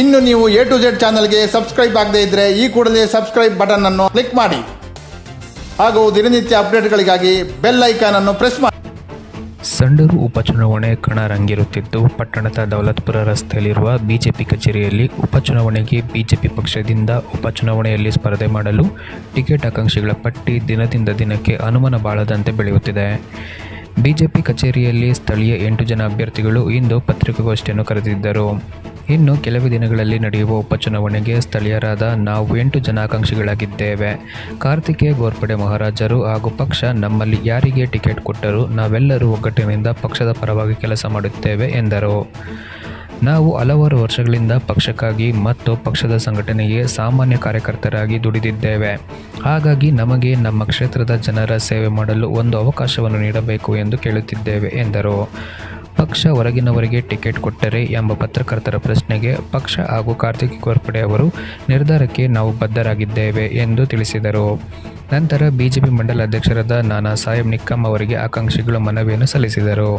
ಇನ್ನು ನೀವು A to Z ಚಾನಲ್ಗೆ ಸಬ್ಸ್ಕ್ರೈಬ್ ಆಗದೇ ಇದ್ದರೆ ಈ ಕೂಡಲೇ ಸಬ್ಸ್ಕ್ರೈಬ್ ಬಟನ್ ಅನ್ನು ಕ್ಲಿಕ್ ಮಾಡಿ. ಹಾಗೂ ದಿನನಿತ್ಯ ಅಪ್ಡೇಟ್ಗಳಿಗಾಗಿ ಬೆಲ್ ಐಕಾನ್ ಅನ್ನು ಪ್ರೆಸ್ ಮಾಡಿ. ಸಂಡೂರು ಉಪಚುನಾವಣೆ ಕಣ ರಂಗಿರುತ್ತಿದ್ದು ಪಟ್ಟಣದ ದೌಲತ್ಪುರ ರಸ್ತೆಯಲ್ಲಿರುವ ಬಿಜೆಪಿ ಕಚೇರಿಯಲ್ಲಿ ಉಪಚುನಾವಣೆಗೆ ಬಿಜೆಪಿ ಪಕ್ಷದಿಂದ ಉಪಚುನಾವಣೆಯಲ್ಲಿ ಸ್ಪರ್ಧೆ ಮಾಡಲು ಟಿಕೆಟ್ ಆಕಾಂಕ್ಷಿಗಳ ಪಟ್ಟಿ ದಿನದಿಂದ ದಿನಕ್ಕೆ ಅನುಮಾನ ಬಾಳದಂತೆ ಬೆಳೆಯುತ್ತಿದೆ. ಬಿಜೆಪಿ ಕಚೇರಿಯಲ್ಲಿ ಸ್ಥಳೀಯ ಎಂಟು ಜನ ಅಭ್ಯರ್ಥಿಗಳು ಇಂದು ಪತ್ರಿಕಾಗೋಷ್ಠಿಯನ್ನು ಕರೆದಿದ್ದರು. ಇನ್ನು ಕೆಲವೇ ದಿನಗಳಲ್ಲಿ ನಡೆಯುವ ಉಪಚುನಾವಣೆಗೆ ಸ್ಥಳೀಯರಾದ ನಾವು ಎಂಟು ಜನ ಆಕಾಂಕ್ಷಿಗಳಾಗಿದ್ದೇವೆ ಕಾರ್ತಿಕೇಯ ಗೋರ್ಪಡೆ ಮಹಾರಾಜರು ಹಾಗೂ ಪಕ್ಷ ನಮ್ಮಲ್ಲಿ ಯಾರಿಗೆ ಟಿಕೆಟ್ ಕೊಟ್ಟರೂ ನಾವೆಲ್ಲರೂ ಒಗ್ಗಟ್ಟಿನಿಂದ ಪಕ್ಷದ ಪರವಾಗಿ ಕೆಲಸ ಮಾಡುತ್ತೇವೆ, ಎಂದರು. ನಾವು ಹಲವಾರು ವರ್ಷಗಳಿಂದ ಪಕ್ಷಕ್ಕಾಗಿ ಮತ್ತು ಪಕ್ಷದ ಸಂಘಟನೆಗೆ ಸಾಮಾನ್ಯ ಕಾರ್ಯಕರ್ತರಾಗಿ ದುಡಿದಿದ್ದೇವೆ. ಹಾಗಾಗಿ ನಮಗೆ ನಮ್ಮ ಕ್ಷೇತ್ರದ ಜನರ ಸೇವೆ ಮಾಡಲು ಒಂದು ಅವಕಾಶವನ್ನು ನೀಡಬೇಕು ಎಂದು ಕೇಳುತ್ತಿದ್ದೇವೆ, ಎಂದರು. ಪಕ್ಷ ಹೊರಗಿನವರಿಗೆ ಟಿಕೆಟ್ ಕೊಟ್ಟರೆ ಎಂಬ ಪತ್ರಕರ್ತರ ಪ್ರಶ್ನೆಗೆ ಪಕ್ಷ ಹಾಗೂ ಕಾರ್ತಿಕ್ ಗೋರ್ಪಡೆ ಅವರು ನಿರ್ಧಾರಕ್ಕೆ ನಾವು ಬದ್ಧರಾಗಿದ್ದೇವೆ ಎಂದು ತಿಳಿಸಿದರು. ನಂತರ ಬಿಜೆಪಿ ಮಂಡಲ ಅಧ್ಯಕ್ಷರಾದ ನಾನಾ ಸಾಹೇಬ್ ನಿಕ್ಕಂ ಅವರಿಗೆ ಆಕಾಂಕ್ಷಿಗಳು ಮನವಿಯನ್ನು ಸಲ್ಲಿಸಿದರು.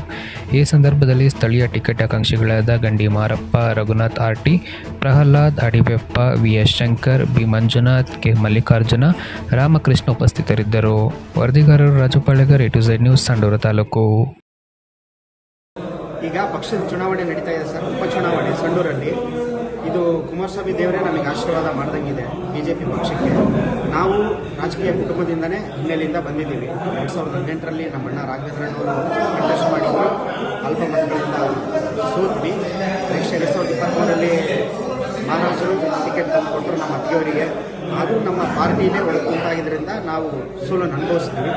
ಈ ಸಂದರ್ಭದಲ್ಲಿ ಸ್ಥಳೀಯ ticket ಆಕಾಂಕ್ಷಿಗಳಾದ Gandi Marappa, Raghunath RT, Prahlad Adibeppa V S Shankar, B Manjunath, K Mallikarjuna, Ramakrishna ಉಪಸ್ಥಿತರಿದ್ದರು. ವರದಿಗಾರರು Rajapalegar A to Z news Sandur taluk. ಈಗ ಪಕ್ಷದ ಚುನಾವಣೆ ನಡೀತಾ ಇದೆ ಸರ್, ಉಪಚುನಾವಣೆ ಸಂಡೂರಲ್ಲಿ. ಇದು ಕುಮಾರಸ್ವಾಮಿ ದೇವರೇ ನಮಗೆ ಆಶೀರ್ವಾದ ಮಾಡ್ದಂಗಿದೆ ಬಿಜೆಪಿ ಪಕ್ಷಕ್ಕೆ. ನಾವು ರಾಜಕೀಯ ಕುಟುಂಬದಿಂದನೇ ಹಿನ್ನೆಲೆಯಿಂದ ಬಂದಿದ್ದೀವಿ. ಎರಡು ಸಾವಿರದ ಹದಿನೆಂಟರಲ್ಲಿ ನಮ್ಮ ಅಣ್ಣ ರಾಘವೇಂದ್ರನವರು ಕಂಟೆಸ್ಟ್ ಮಾಡಿದ್ರು ಅಲ್ಪ ಮತಗಳಿಂದ ಸೋತ್ವಿ. ನೆಕ್ಸ್ಟ್ ಎರಡು ಸಾವಿರದ ಇಪ್ಪತ್ತ್ಮೂರರಲ್ಲಿ ಮಹಾರಾಜರು ಟಿಕೆಟ್ ತಂದು ಕೊಟ್ಟರು ನಮ್ಮ ಅತ್ತಿಗೆಯವರಿಗೆ ಆದರೂ ನಮ್ಮ ಪಾರ್ಟಿನೇ ಒಳಗೆ ಉಂಟಾಗಿದ್ದರಿಂದ ನಾವು ಸೋಲನ್ನು ಅನುಭವಿಸ್ತೀವಿ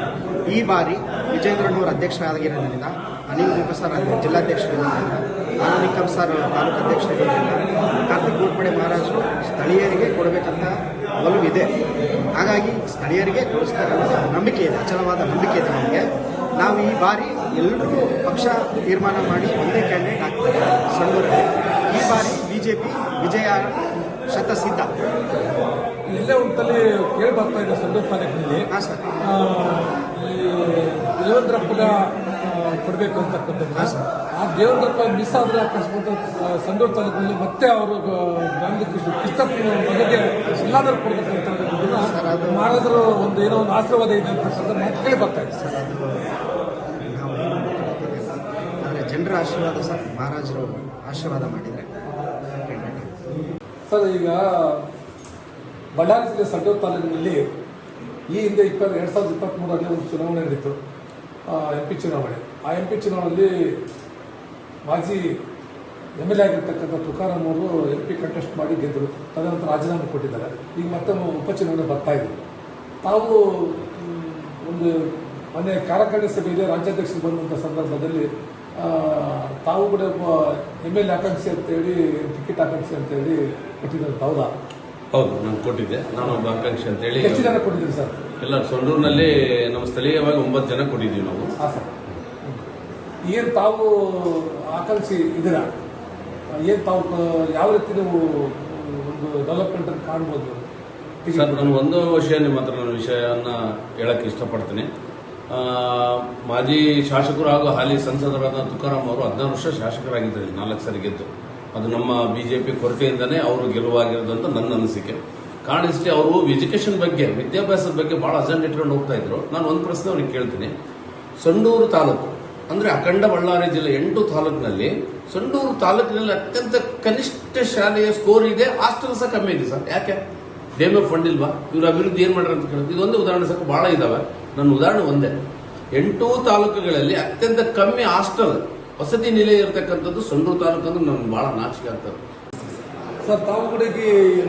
ಈ ಬಾರಿ ವಿಜೇಂದ್ರಣ್ಣವರು ಅಧ್ಯಕ್ಷರಾಗಿರೋದ್ರಿಂದ ಅನಿಲ್ ಕುಮಾರ್ ಸರ್ ಜಿಲ್ಲಾಧ್ಯಕ್ಷರಿರೋದ್ರಿಂದ ನಾನು ನಿಕ್ಕಂ ಸರ್ ತಾಲೂಕು ಅಧ್ಯಕ್ಷರಿರೋದ್ರಿಂದ ಕಾರ್ತಿಕ್ ಗೋಡ್ಪಡೆ ಮಹಾರಾಜರು ಸ್ಥಳೀಯರಿಗೆ ಕೊಡಬೇಕಂತ ಒಲವಿದೆ ಹಾಗಾಗಿ ಸ್ಥಳೀಯರಿಗೆ ಕೊಡಿಸ್ತಾರೆ ನಂಬಿಕೆ ಇದೆ, ಅಚಲವಾದ ನಂಬಿಕೆ ಇದೆ ನಮಗೆ. ನಾವು ಈ ಬಾರಿ ಎಲ್ಲರಿಗೂ ಪಕ್ಷ ತೀರ್ಮಾನ ಮಾಡಿ ಒಂದೇ ಕ್ಯಾಂಡಿಡೇಟ್ ಆಗ್ತಾರೆ ಸಂಡೂರಲ್ಲಿ ಈ ಬಾರಿ ಬಿಜೆಪಿ ವಿಜಯ ಶತಸಿದ್ಧ. ಇಲ್ಲೇ ಒಂದಲ್ಲಿ ಕೇಳಿ ಬರ್ತಾ ಇದೆ ಸಂಡೂರು ತಾಲೂಕಿನಲ್ಲಿ ಈ ದೇವೇಂದ್ರಪ್ಪಗ ಕೊಡಬೇಕು ಅಂತಕ್ಕಂಥದ್ದು. ಆ ದೇವೇಂದ್ರಪ್ಪ ಮಿಸ್ ಆದರೆ ಅಕಸ್ಮಾತ್ ಸಂಡೂರು ತಾಲೂಕಿನಲ್ಲಿ ಮತ್ತೆ ಅವರು ಗಾಂಧಿ ಕೃಷ್ಣ ಕೃಷ್ಣಪ್ಪನ ಮಗನಿಗೆ ಎಲ್ಲಾದರೂ ಕೊಡಬೇಕು ಅಂತ ಸರ್, ಅದು- ಮಹಾರಾಜರು ಒಂದು ಏನೋ ಒಂದು ಆಶೀರ್ವಾದ ಇದೆ ಅಂತಕ್ಕಂಥ ಮಾತು ಕೇಳಿ ಬರ್ತಾ ಇದೆ ಸರ್. ಜನರ ಆಶೀರ್ವಾದ ಸರ್ ಮಹಾರಾಜರು ಆಶೀರ್ವಾದ ಮಾಡಿದರೆ. ಸರ್ ಈಗ ಬಳ್ಳಾರಿ ಜಿಲ್ಲೆ ಸಂಡೂರು ತಾಲೂಕಿನಲ್ಲಿ ಈ ಹಿಂದೆ ಇಪ್ಪತ್ತು ಎರಡು ಸಾವಿರದ ಇಪ್ಪತ್ತ್ಮೂರರಲ್ಲಿ ಒಂದು ಚುನಾವಣೆ ನಡೀತು. ಎಂ ಪಿ ಚುನಾವಣೆ. ಆ ಎಂ ಪಿ ಚುನಾವಣೆಯಲ್ಲಿ ಮಾಜಿ ಎಂ ಎಲ್ ಎ ಆಗಿರ್ತಕ್ಕಂಥ ತುಕಾರಾಮ್ ಅವರು ಎಂ ಪಿ ಕಂಟೆಸ್ಟ್ ಮಾಡಿ ಗೆದ್ದರು. ತದನಂತರ ರಾಜೀನಾಮೆ ಕೊಟ್ಟಿದ್ದಾರೆ. ಈಗ ಮತ್ತೆ ಉಪಚುನಾವಣೆ ಬರ್ತಾ ಇದ್ದರು ತಾವು ಒಂದು ಮೊನ್ನೆ ಕಾರ್ಯಕಾರಿಣಿ ಸಭೆಯಲ್ಲಿ ರಾಜ್ಯಾಧ್ಯಕ್ಷರು ಬಂದಂಥ ಸಂದರ್ಭದಲ್ಲಿ ತಾವು ಕೂಡ ಎಂ ಎಲ್ ಎ ಆಕಾಂಕ್ಷಿ ಅಂತೇಳಿ ಟಿಕೆಟ್ ಆಕಾಂಕ್ಷಿ ಅಂತೇಳಿ ಕೊಟ್ಟಿದ್ದಾರೆ. ಹೌದಾ? ಹೌದು ನಾನು ಕೊಟ್ಟಿದ್ದೆ. ನಾನು ಒಬ್ಬ ಆಕಾಂಕ್ಷಿ ಅಂತೇಳಿ ಎಷ್ಟು ಜನ ಕೊಟ್ಟಿದ್ದೀರಿ ಸರ್? ಎಲ್ಲ ಸೊಂಡೂರಿನಲ್ಲಿ ನಮ್ಮ ಸ್ಥಳೀಯವಾಗಿ ಒಂಬತ್ತು ಜನ ಕೊಟ್ಟಿದ್ದೀವಿ ನಾವು. ಹಾಂ ಸರ್. ಏನು ತಾವು ಆಕಾಂಕ್ಷಿ ಇದರ ಏನು ತಾವು ಯಾವ ರೀತಿ ನೀವು ಒಂದು ಡೆವಲಪ್ಮೆಂಟ್ ಅನ್ನು ಕಾಣ್ಬೋದು? ಸರ್ ನಾನು ಒಂದು ವಿಷಯ ನಿಮ್ಮ ಹತ್ರ ನನ್ನ ವಿಷಯನ ಹೇಳಕ್ಕೆ ಇಷ್ಟಪಡ್ತೀನಿ. ಮಾಜಿ ಶಾಸಕರು ಹಾಗೂ ಹಾಲಿ ಸಂಸದರಾದ ತುಕಾರಾಮ್ ಅವರು ಹದಿನಾರು ವರ್ಷ ಶಾಸಕರಾಗಿದ್ದಾರೆ ನಾಲ್ಕು ಸರಿ ಗೆದ್ದು. ಅದು ನಮ್ಮ ಬಿಜೆಪಿ ಕೊರತೆಯಿಂದನೇ ಅವರು ಗೆಲುವಾಗಿರೋದು ಅಂತ ನನ್ನ ಅನಿಸಿಕೆ. ಕಾರಣ ಇಷ್ಟೇ, ಅವರು ಎಜುಕೇಷನ್ ಬಗ್ಗೆ, ವಿದ್ಯಾಭ್ಯಾಸದ ಬಗ್ಗೆ ಬಹಳ ಅಜೆಂಡ್ ಇಟ್ಕೊಂಡು ಹೋಗ್ತಾ ಇದ್ರು. ನಾನು ಒಂದು ಪ್ರಶ್ನೆ ಅವ್ರಿಗೆ ಕೇಳ್ತೀನಿ. ಸಂಡೂರು ತಾಲೂಕು, ಅಂದ್ರೆ ಅಖಂಡ ಬಳ್ಳಾರಿ ಜಿಲ್ಲೆ ಎಂಟು ತಾಲೂಕಿನಲ್ಲಿ ಸಂಡೂರು ತಾಲೂಕಿನಲ್ಲಿ ಅತ್ಯಂತ ಕನಿಷ್ಠ ಶಾಲೆಯ ಸ್ಕೋರ್ ಇದೆ ಹಾಸ್ಟೆಲ್ ಸಹ ಕಮ್ಮಿ ಇದೆ ಸರ್. ಯಾಕೆ? ಡಿಎಂಎಫ್ ಫಂಡ್ ಇಲ್ವಾ? ಇವ್ರ ಅಭಿವೃದ್ಧಿ ಏನು ಮಾಡ್ಯಾರ ಅಂತ ಕೇಳಿದ್ರು, ಇದೊಂದೇ ಉದಾಹರಣೆ ಸಾಕು ಬಹಳ ಇದ್ದಾವೆ ನನ್ನ ಉದಾಹರಣೆ ಒಂದೇ. ಎಂಟು ತಾಲೂಕುಗಳಲ್ಲಿ ಅತ್ಯಂತ ಕಮ್ಮಿ ಹಾಸ್ಟೆಲ್ ವಸತಿ ನಿಲಯ ಇರತಕ್ಕಂಥದ್ದು ಸಂಡೂರು ತಾಲೂಕು ಅಂದ್ರೆ ನಮ್ಗೆ ಬಹಳ ನಾಚಿಕೆ ಆಗ್ತದೆ. ಸರ್ ತಾವು ಕೂಡ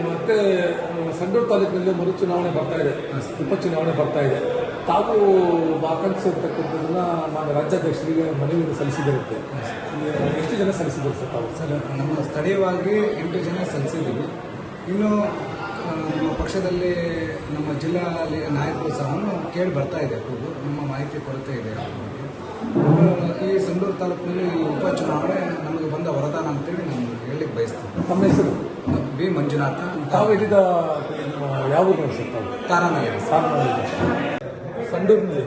ಮತ್ತೆ ಸಂಡೂರು ತಾಲೂಕಿನಲ್ಲಿ ಮರು ಚುನಾವಣೆ ಬರ್ತಾ ಇದೆ. ಉಪಚುನಾವಣೆ ಬರ್ತಾ ಇದೆ. ತಾವು ಆಕಾಂಕ್ಷಿ ಇರ್ತಕ್ಕಂಥದ್ದನ್ನ ನಾನು ರಾಜ್ಯಾಧ್ಯಕ್ಷರಿಗೆ ಮನವಿಯನ್ನು ಸಲ್ಲಿಸಿದಿರುತ್ತೆ ಎಷ್ಟು ಜನ ಸಲ್ಲಿಸಿದ್ರು ಸರ್ ತಾವು? ಸರ್ ನಮ್ಮ ಸ್ಥಳೀಯವಾಗಿ ಎಂಟು ಜನ ಸಲ್ಲಿಸಿದ್ದೀವಿ ಇನ್ನು ನಮ್ಮ ಪಕ್ಷದಲ್ಲಿ ನಮ್ಮ ಜಿಲ್ಲಾ ನಾಯಕರು ಸಹ ಕೇಳಿ ಬರ್ತಾ ಇದೆ. ನಮ್ಮ ಮಾಹಿತಿ ಕೊರತೆ ಇದೆ. ಇನ್ನು ಈ ಸಂಡೂರು ತಾಲೂಕಿನಲ್ಲಿ ಈ ಉಪಚುನಾವಣೆ ನಮಗೆ ಬಂದ ವರದಾನ ಅಂತೇಳಿ ನಾನು ಹೇಳಲಿಕ್ಕೆ ಬಯಸ್ತೀನಿ. ತಮ್ಮ ಹೆಸರು? ಬಿ ಮಂಜುನಾಥ ತಾವು ಇದ್ದಿದ್ದ ಯಾವ ಊರು ಸರ್ ತಾವು? ತಾರಾನಗರ ಸಂಡೂರಿನಲ್ಲಿ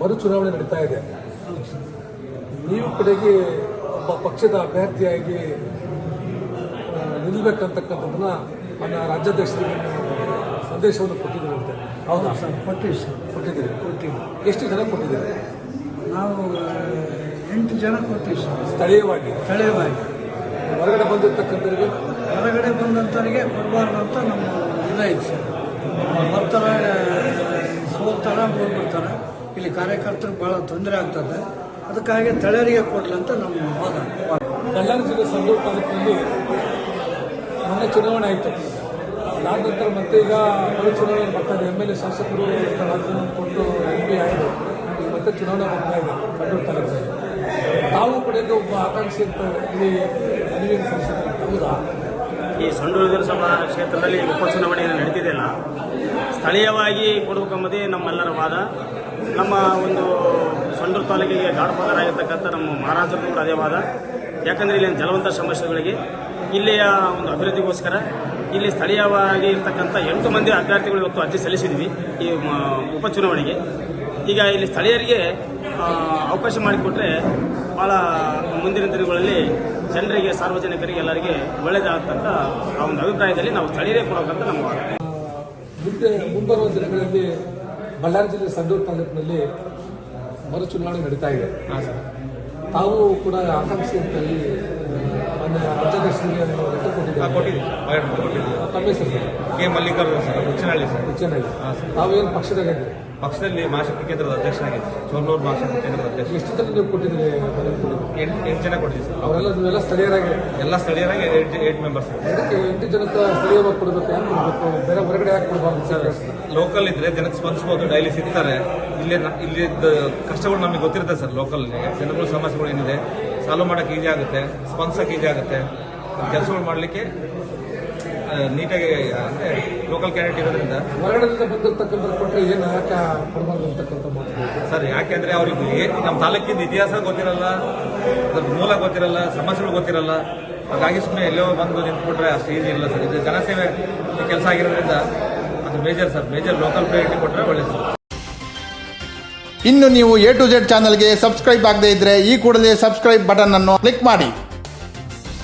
ಮರು ಚುನಾವಣೆ ನಡೀತಾ ಇದೆ. ನೀವು ಕಡೆಗೆ ಒಬ್ಬ ಪಕ್ಷದ ಅಭ್ಯರ್ಥಿಯಾಗಿ ನಿಲ್ಲಬೇಕಂತಕ್ಕಂಥದ್ದನ್ನ ನನ್ನ ರಾಜ್ಯಾಧ್ಯಕ್ಷರಿಗೆ ಸಂದೇಶವನ್ನು ಕೊಟ್ಟಿದ್ದೀವಿ ಅಂತ. ಹೌದಾ ಸರ್ ಕೊಟ್ಟಿದ್ದೀವಿ ಸರ್. ಕೊಟ್ಟಿದ್ದೀರಿ? ಎಷ್ಟು ಜನ ಕೊಟ್ಟಿದ್ದೀರಿ? ನಾವು ಎಂಟು ಜನ ಕೊಟ್ಟಿವಿ ಸರ್. ಸ್ಥಳೀಯವಾಗಿ? ಸ್ಥಳೀಯವಾಗಿ. ಹೊರಗಡೆ ಬಂದಿರ್ತಕ್ಕಂಥವ್ರಿಗೆ? ಹೊರಗಡೆ ಬಂದಂಥವ್ರಿಗೆ ಬರಬಾರ್ದು ಅಂತ ನಮ್ಮ ಇದೈತೆ ಸರ್. ಬರ್ತಾರೆ ಸೋಲ್ತಾರೆ ಹೋಗ್ಬಿಡ್ತಾರೆ. ಇಲ್ಲಿ ಕಾರ್ಯಕರ್ತರು ಭಾಳ ತೊಂದರೆ ಆಗ್ತದೆ. ಅದಕ್ಕಾಗಿ ತಳರಿಗೆ ಕೊಡ್ಲಂತ ನಮ್ಮ ವಾದ. ಬಳ್ಳಾರಿ ಜಿಲ್ಲೆ ಸಂಡೂರು ತಾಲೂಕಿನಲ್ಲಿ ಮೊನ್ನೆ ಚುನಾವಣೆ ಆಯಿತು. ಅದಾದ ನಂತರ ಮತ್ತೆ ಈಗ ಮರು ಚುನಾವಣೆ ಬರ್ತಾರೆ ಎಂ ಎಲ್ ಎ ಶಾಸಕರು ಕೊಟ್ಟು ಎಂ ಪಿ ಆಗಿದೆ. ಮತ್ತೆ ಚುನಾವಣೆ ಬರ್ತಾ ಇದೆ, ಕಣ್ಣೂರು ತಾಲೂಕಿನಲ್ಲಿ ತಾವು ಕೂಡ ಈಗ ಒಬ್ಬ ಆಕಾಂಕ್ಷಿ ಅಂತ ಇಲ್ಲಿ ಹೌದಾ? ಈ ಸಂಡೂರು ವಿಧಾನಸಭಾ ಕ್ಷೇತ್ರದಲ್ಲಿ ಉಪಚುನಾವಣೆ ನಡೀತಿದೆಯಲ್ಲ, ಸ್ಥಳೀಯವಾಗಿ ಕೊಡಬೇಕೆಂಬುದೇ ನಮ್ಮೆಲ್ಲರ ವಾದ. ನಮ್ಮ ಒಂದು ಸಂಡೂರು ತಾಲೂಕಿಗೆ ಗಾಡ್ಫಾದರ್ ಆಗಿರ್ತಕ್ಕಂಥ ನಮ್ಮ ಮಹಾರಾಜರು ಕೂಡ ಅದೇ ವಾದ. ಯಾಕಂದರೆ ಇಲ್ಲಿನ ಜಲವಂತ ಸಮಸ್ಯೆಗಳಿಗೆ ಇಲ್ಲಿಯ ಒಂದು ಅಭಿವೃದ್ಧಿಗೋಸ್ಕರ ಇಲ್ಲಿ ಸ್ಥಳೀಯವಾಗಿ ಇರ್ತಕ್ಕಂಥ ಎಂಟು ಮಂದಿ ಅಭ್ಯರ್ಥಿಗಳು ಇವತ್ತು ಅರ್ಜಿ ಸಲ್ಲಿಸಿದ್ವಿ ಈ ಉಪಚುನಾವಣೆಗೆ. ಈಗ ಇಲ್ಲಿ ಸ್ಥಳೀಯರಿಗೆ ಅವಕಾಶ ಮಾಡಿಕೊಟ್ರೆ ಭಾಳ ಮುಂದಿನ ದಿನಗಳಲ್ಲಿ ಜನರಿಗೆ ಸಾರ್ವಜನಿಕರಿಗೆ ಎಲ್ಲರಿಗೆ ಒಳ್ಳೆಯದಾಗತ್ತಂತ ಆ ಒಂದು ಅಭಿಪ್ರಾಯದಲ್ಲಿ ನಾವು ಸ್ಥಳೀಯರೇ ಕೊಡೋಕ್ಕಂತ ನಮ್ಮ ಮುಂದೆ ಮುಂಬರುವ ದಿನಗಳಲ್ಲಿ ಬಳ್ಳಾರಿ ಜಿಲ್ಲೆ ಸಂಡೂರು ತಾಲೂಕಿನಲ್ಲಿ ಮರು ಚುನಾವಣೆ ನಡೀತಾ ಇದೆ. ತಾವು ಕೂಡ ಆಕಾಂಕ್ಷಿ ಅಂತ ಹೇಳಿ ಮಾನ್ಯ ರಾಜ್ಯಾಧ್ಯಕ್ಷರಿಗೆ ಕೊಟ್ಟಿದ್ದೀವಿ ತಮ್ಮ ಹೆಸರು sir. K Mallikarjuna sir Huchanahalli sir. Huchanahalli ತಾವೇನು ಪಕ್ಷದಾಗ ಇದ್ದೀರಿ ಪಕ್ಷದಲ್ಲಿ ಮಹಾಶಕ್ತಿ ಕೇಂದ್ರದ ಅಧ್ಯಕ್ಷರಾಗಿದ್ದೆ ಚೋರ್ನೂರು ಮಹಾಶಕ್ತಿ ಕೇಂದ್ರದ ಅಧ್ಯಕ್ಷ. ಎಷ್ಟು ಜನ ನೀವು ಕೊಟ್ಟಿದ್ದೀರಿ ಎಂಟು ಎಂಟು ಜನ ಕೊಟ್ಟಿದ್ದೀವಿ ಸರ್. ಅವರೆಲ್ಲ ನೀವೆಲ್ಲ ಸ್ಥಳೀಯರಾಗಿ. ಎಲ್ಲ ಸ್ಥಳೀಯರಾಗಿ ಏಟ್ ಏಟ್ ಮೆಂಬರ್ಸ್ ಇದಕ್ಕೆ ಎಂಟು ಜನಕ್ಕೆ ಸ್ಥಳೀಯವಾಗಿ ಕೊಡಬೇಕು ಯಾಕೆ ಕೊಡಬೇಕು ಬೇರೆ ಹೊರಗಡೆ ಯಾಕೆ ಕೊಡಬಾರ್ದು ಸರ್ ಲೋಕಲ್ ಇದ್ರೆ ಜನಕ್ಕೆ ಸ್ಪಂದಿಸ್ಬೋದು ಡೈಲಿ ಸಿಗ್ತಾರೆ. ಇಲ್ಲಿ ಇಲ್ಲಿದ್ದ ಕಷ್ಟಗಳು ನಮಗೆ ಗೊತ್ತಿರುತ್ತೆ ಸರ್ ಲೋಕಲ್ ಜನಗಳ ಸಮಸ್ಯೆಗಳು ಏನಿದೆ ಸಾಲ್ವ್ ಮಾಡೋಕೆ ಈಜಿ ಆಗುತ್ತೆ ಸ್ಪಂದಿಸೋಕೆ ಈಜಿ ಆಗುತ್ತೆ. ಕೆಲಸಗಳು ಮಾಡಲಿಕ್ಕೆ ನೀಟಾಗಿ ಅಂದರೆ ಲೋಕಲ್ ಕ್ಯಾಂಡಿಡೇಟ್ ಇರೋದ್ರಿಂದ. ಹೊರಗಡೆಯಿಂದ ಬಂದಿರತಕ್ಕಂಥ ಕೊಟ್ಟರೆ ಏನು ಯಾಕೆ ಕೊಡಬಾರ್ದು ಅಂತಕ್ಕಂಥ ಮಾತು. ಸರ್ ಯಾಕೆಂದ್ರೆ ಅವ್ರಿಗೆ ನಮ್ಮ ತಾಲೂಕಿನ ಇತಿಹಾಸ ಗೊತ್ತಿರಲ್ಲ ಅದ್ರ ಮೂಲ ಗೊತ್ತಿರಲ್ಲ ಸಮಸ್ಯೆಗಳು ಗೊತ್ತಿರಲ್ಲ. ಹಾಗಾಗಿ ಸುಮ್ಮನೆ ಎಲ್ಲೋ ಬಂದು ನಿಂತ್ಕೊಂಡ್ರೆ ಅಷ್ಟು ಈಸಿ ಇಲ್ಲ ಸರ್. ಇದು ಜನಸೇವೆ ಕೆಲಸ ಆಗಿರೋದ್ರಿಂದ ಅದು major sir. Major local priority ಕೊಟ್ಟರೆ ಒಳ್ಳೆಯದು ಸರ್. ಇನ್ನು ನೀವು ಎ ಟು ಜೆಡ್ ಚಾನಲ್ಗೆ ಸಬ್ಸ್ಕ್ರೈಬ್ ಆಗದೇ ಇದ್ದರೆ ಈ ಕೂಡಲೇ ಸಬ್ಸ್ಕ್ರೈಬ್ ಬಟನ್ ಅನ್ನು ಕ್ಲಿಕ್ ಮಾಡಿ.